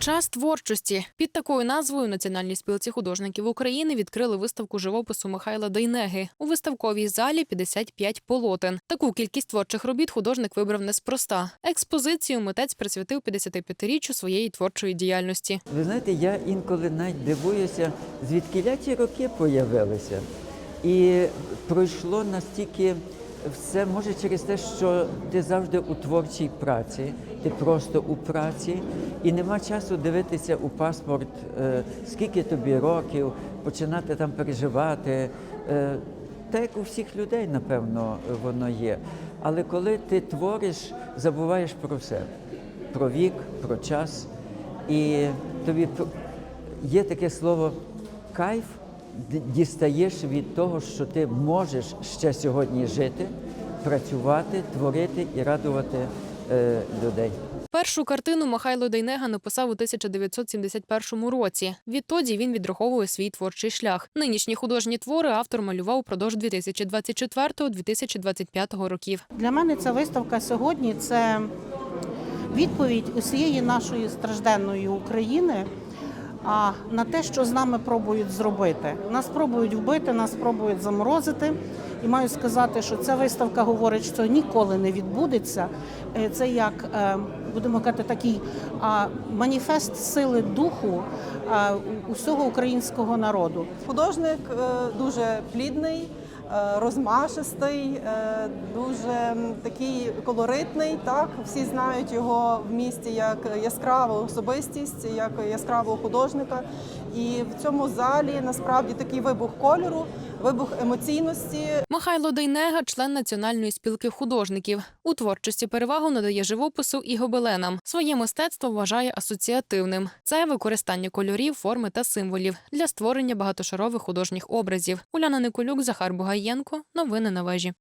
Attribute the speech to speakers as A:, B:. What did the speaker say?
A: Час творчості під такою назвою Національній спілці художників України відкрили виставку живопису Михайла Дейнеги. У виставковій залі 55 полотен. Таку кількість творчих робіт художник вибрав неспроста. Експозицію митець присвятив 55-річчю своєї творчої діяльності.
B: Ви знаєте, я інколи навіть дивуюся, звідки ті роки появилися. І пройшло настільки все, може через те, що ти завжди у творчій праці, ти просто у праці, і нема часу дивитися у паспорт, е, скільки тобі років, починати там переживати. Е, так як у всіх людей, напевно, воно є. Але коли ти твориш, забуваєш про все, про вік, про час. І тобі є таке слово кайф, дістаєш від того, що ти можеш ще сьогодні жити, працювати, творити і радувати е, людей.
A: Першу картину Михайло Дейнега написав у 1971 році. Відтоді він відраховує свій творчий шлях. Нинішні художні твори автор малював упродовж 2024-2025 років.
C: Для мене ця виставка сьогодні це відповідь усієї нашої стражденної України а, на те, що з нами пробують зробити. Нас пробують вбити, нас пробують заморозити. І маю сказати, що ця виставка говорить, що ніколи не відбудеться. Е, Це як е, будемо казати, такий маніфест сили духу усього українського народу.
D: Художник е, дуже плідний, е, розмашистий, е, дуже такий колоритний. Так всі знають його в місті як яскраву особистість, як яскравого художника. І в цьому залі насправді такий вибух кольору, вибух емоційності.
A: Михайло Дейнега, член Національної спілки художників. У творчості перевагу надає живопису і гобеленам. Своє мистецтво вважає асоціативним. Це використання кольорів, форми та символів для створення багатошарових художніх образів. Уляна Николюк, Захар Бугаєнко. Новини на вежі.